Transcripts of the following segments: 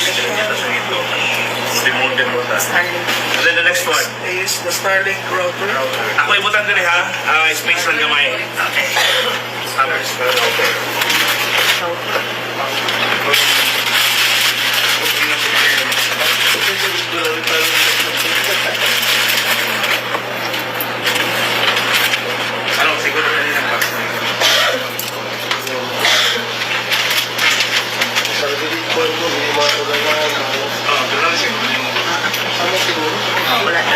Din mo Starlink. And then the next one. Is the Starlink router. Ako ibutan din ha. Ah, space lang gamay. Okay. Router. Ano, siguro kanina box na yun. Oh, doon lang siguro. Wala na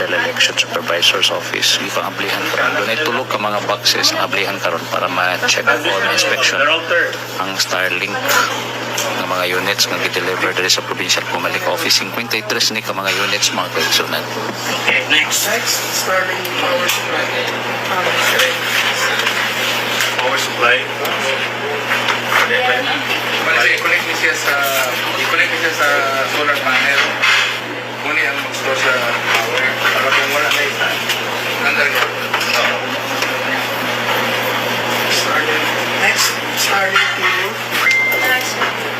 sa Provincial Election Supervisor's Office ipang ablihan karon doon ay tulog ka mga boxes ang ablihan karon para ma-check o ma-inspection The router. ang Starlink ng mga units nga gi-deliver diri sa provincial Pumalik Office 53 ni ka mga units mga kaigsunan Okay, next. Next, Starlink power supply. Power supply. Power supply. Bali, i-connect niya sa solar panel. Muna ang mag-store sa power. Para kung wala na isa, nandar niya. Starlink. Next, Starlink TV.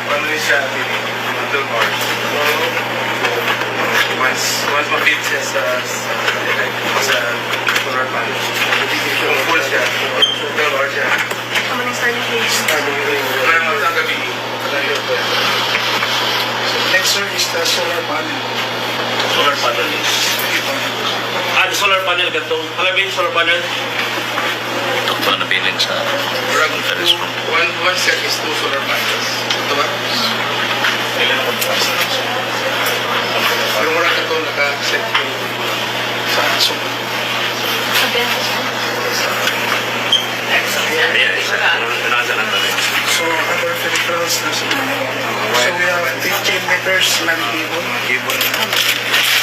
Paano niya siya mag-door hours. Once, once ma-fit siya sa, sa, sa solar panel. Kung full siya, 12 hours siya. Starlink ring. Kaya mo sa gabi, Next one is the solar panel. Solar panel. Ah, the solar panel ganito. Alam mo yung solar panel? ito pa nabilin sa Rag, Interes room one, one set is two solar panels. Ito ba? Yung wala ka ito, naka-set yung Sa tayo. So, other peripherals na So, we have 15 meters cable. cable.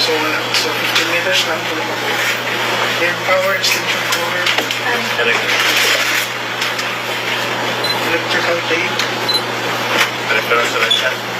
So. So, 15 meters lang. Then, power extension cord. Electrical tape. Lang siya.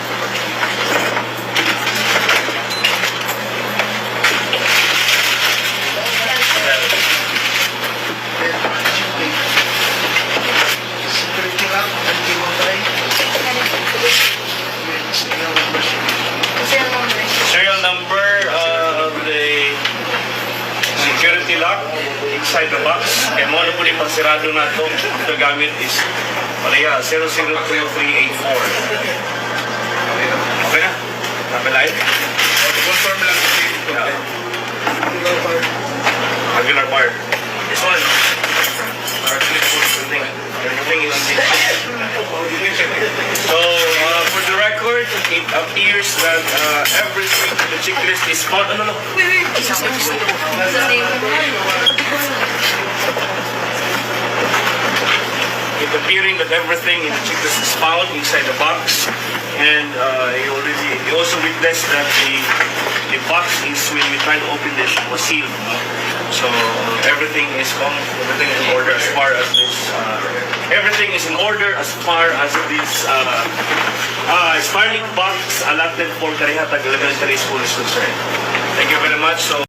Inside the box. Kaya mo na po yung pasirado na ito. Ito gamit is Malaya 002384. Okay na? Napalay? So, uh, for the record, it appears that uh, everything in the checklist is found. Ano, no? It appearing that everything in the checklist is found inside the box, and uh, you already you also witnessed that the the box is when we try to open this was sealed. So everything is found, everything in order as far as this. Uh, everything is in order as far as this uh, uh, Starlink box allotted for Karihatag Elementary School is concerned. Thank you very much. So.